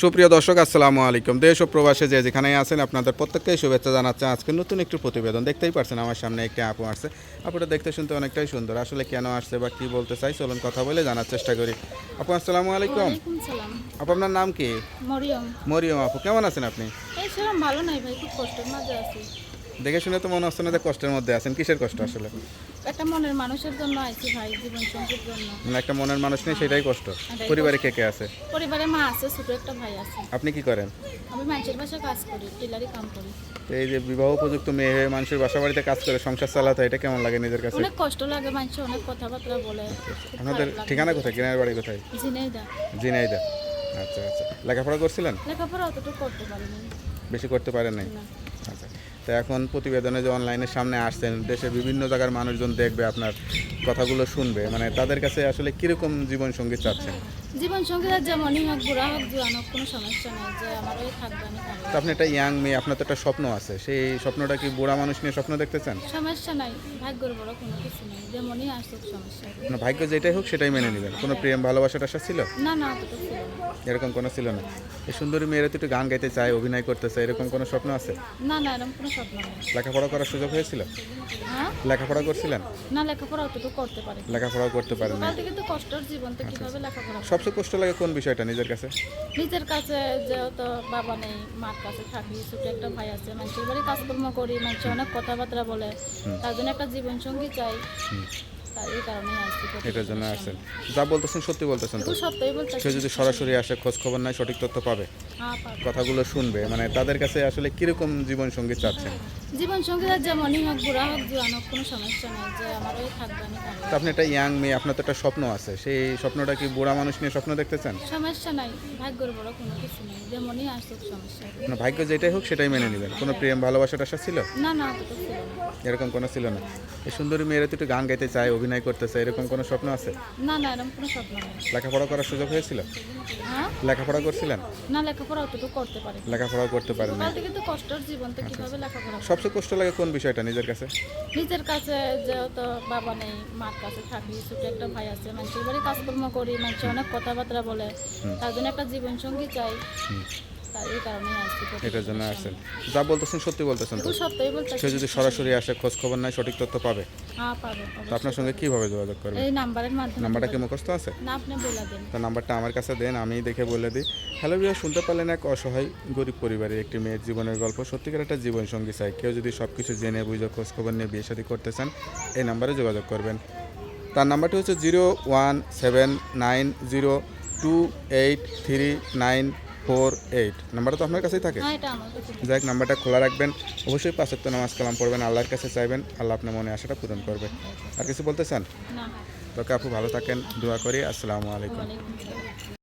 সুপ্রিয় দর্শক আসসালামু আলাইকুম। দেশ ও প্রবাসে যে যেখানে আছেন আপনাদের প্রত্যেককেই শুভেচ্ছা জানাচ্ছে। আজকে নতুন একটি প্রতিবেদন দেখতেই পারছেন আমার সামনে একটি আপু আসছে। আপুটা দেখতে শুনতে অনেকটাই সুন্দর। আসলে কেন আসছে বা কি বলতে চাই চলুন কথা বলে জানার চেষ্টা করি। আপু আসসালামু আলাইকুম। আপু আপনার নাম কি? মরিয়ম। মরিয়ম আপু কেমন আছেন আপনি? ভালো নাই ভাই খুব কষ্টের মাঝে আছি। দেখে শুনে তো মনে হচ্ছে না যে কষ্টের মধ্যে আছেন। কিসের কষ্ট আসলে? একটা মনের মানুষের জন্য আইছি ভাই জীবন সঙ্গীর জন্য। মানে একটা মনের মানুষ নেই সেটাই কষ্ট। পরিবারে কে কে আছে? পরিবারে মা আছে ছোট একটা ভাই আছে। আপনি কি করেন? আমি মানুষের বাসায় কাজ করি টেলারি কাম করি। তো এই যে বিবাহ উপযুক্ত মেয়ে হয়ে মানুষের বাসা বাড়িতে কাজ করে সংসার চালাতে হয়, এটা কেমন লাগে নিজের কাছে? অনেক কষ্ট লাগে মানুষ অনেক কথাবার্তা বলে। আপনাদের ঠিকানা কোথায়? কিনার বাড়ি কোথায়? ঝিনাইদা। জিনাইদা আচ্ছা আচ্ছা। লেখাপড়া করছিলেন? লেখাপড়া অতটুকু করতে পারিনি। বেশি করতে পারেন নাই? আচ্ছা। তো এখন প্রতিবেদনে যে অনলাইনের সামনে আসছেন, দেশের বিভিন্ন জায়গার মানুষজন দেখবে আপনার কথাগুলো শুনবে। মানে তাদের কাছে আসলে কীরকম জীবনসঙ্গী চাচ্ছেন? জীবন যেমনই হোক বুড়া হোক জোয়ান হোক কোনো সমস্যা নেই যে আমার ওই থাকবে আমি থাকব। তো আপনি একটা ইয়াং মেয়ে আপনার তো একটা স্বপ্ন আছে। সেই স্বপ্নটা কি বুড়া মানুষ নিয়ে স্বপ্ন দেখতেছেন? সমস্যা নাই ভাগ্যের বড় কোনো কিছু নেই যেমনই আসুক সমস্যা। নেই। আপনার ভাগ্য যেটাই হোক সেটাই মেনে নেবেন। কোনো প্রেম ভালোবাসাটা আশা ছিল? না না অতটুকু ছিল না। এরকম কোনো ছিল না? এই সুন্দরী মেয়েরা তো একটু গান গাইতে চায় অভিনয় করতে চায় এরকম কোনো স্বপ্ন আছে? না না এরকম কোনো স্বপ্ন নেই। লেখাপড়া করার সুযোগ হয়েছিল? হ্যাঁ? লেখাপড়া করছিলেন? না লেখাপড়া অতটুকু করতে পারি লেখাপড়াও করতে পারেন না থেকে তো কষ্টের জীবন তো কীভাবে লেখাপড়া করব? সবচেয়ে কষ্ট লাগে কোন বিষয়টা নিজের কাছে? নিজের কাছে যেহেতু বাবা নেই মার কাছে থাকি ছোট একটা ভাই আছে মানুষের বাড়ি কাজকর্ম করি মানুষের অনেক কথাবার্তা বলে তার জন্য একটা জীবন সঙ্গী চাই তাই এই কারণেই আসছি এটার জন্য আসছেন যা বলতেছেন সত্যি বলতেছেন তো? এগুলো সত্যই বলতে সে যদি সরাসরি আসে খোঁজ খবর নাই সঠিক তথ্য পাবে? হ্যাঁ পারব। কথাগুলো শুনবে মানে তাদের কাছে আসলে কীরকম জীবন সঙ্গী চাচ্ছেন জীবন যেমনই হোক বুড়া হোক জোয়ান হোক কোনো সমস্যা নেই যে আমার ওই থাকবে আমি তো আপনি একটা ইয়াং মেয়ে আপনার তো একটা স্বপ্ন আছে। সেই স্বপ্নটা কি বুড়া মানুষ নিয়ে স্বপ্ন দেখতেছেন? সমস্যা নাই ভাগ্যের বড় কোনো কিছু নেই যেমনই আসুক সমস্যা। নেই। আপনার ভাগ্য যেটাই হোক সেটাই মেনে নেবেন। কোনো প্রেম ভালোবাসাটা আশা ছিল? না না না। এরকম কোনো ছিল না? এই সুন্দরী মেয়েরা তো একটু গান গাইতে চায় অভিনয় করতে চায় এরকম কোনো স্বপ্ন আছে? না না এরকম কোনো স্বপ্ন নেই। লেখাপড়া করার সুযোগ হয়েছিল? হ্যাঁ? লেখাপড়া করছিলেন? না লেখাপড়া অতটুকু করতে পারি লেখাপড়াও করতে পারেন না সকাল থেকে তো কষ্টের জীবন তো কীভাবে লেখাপড়া করব? সবচেয়ে কষ্ট লাগে কোন বিষয়টা নিজের কাছে? নিজের কাছে যেহেতু বাবা নেই মার কাছে থাকি ছোট একটা ভাই আছে মানুষের বাড়ি কাজকর্ম করি মানুষ অনেক কথাবার্তা বলে তার জন্য একটা জীবন সঙ্গী চাই এই এটার জন্য আসছেন যা বলতেছেন সত্যি বলতেছেন তো? সে যদি সরাসরি আসে খোঁজ খবর নাই সঠিক তথ্য পাবে? হ্যাঁ পাবো তো আপনার সঙ্গে কীভাবে যোগাযোগ করবে? এই নাম্বারের মাধ্যমে নাম্বারটা কি মুখস্থ আছে? না আপনি বলে দেন। তো নাম্বারটা আমার কাছে দেন আমি দেখে বলে দিই। হ্যালো বিয়া শুনতে পারলেন এক অসহায় গরিব পরিবারের একটি মেয়ের জীবনের গল্প। সত্যিকার একটা জীবন সঙ্গী চাই। কেউ যদি সব কিছু জেনে বুঝে খোঁজ খবর নিয়ে বিয়ে শাদী করতে চান এই নাম্বারে যোগাযোগ করবেন। তার নাম্বারটি হচ্ছে zero one seven nine zero two eight three nine four eight নাম্বারটা তো আপনার কাছেই থাকে যাই হোক, নাম্বারটা খোলা রাখবেন অবশ্যই পাঁচ পাঁচত্ব নামাজ কালাম পড়বেন আল্লাহর কাছে চাইবেন আল্লাহ আপনার মনে আশাটা পূরণ করবে। আর কিছু বলতে চান? তোকে তো কাপু ভালো থাকেন দোয়া করি আসসালামু আলাইকুম।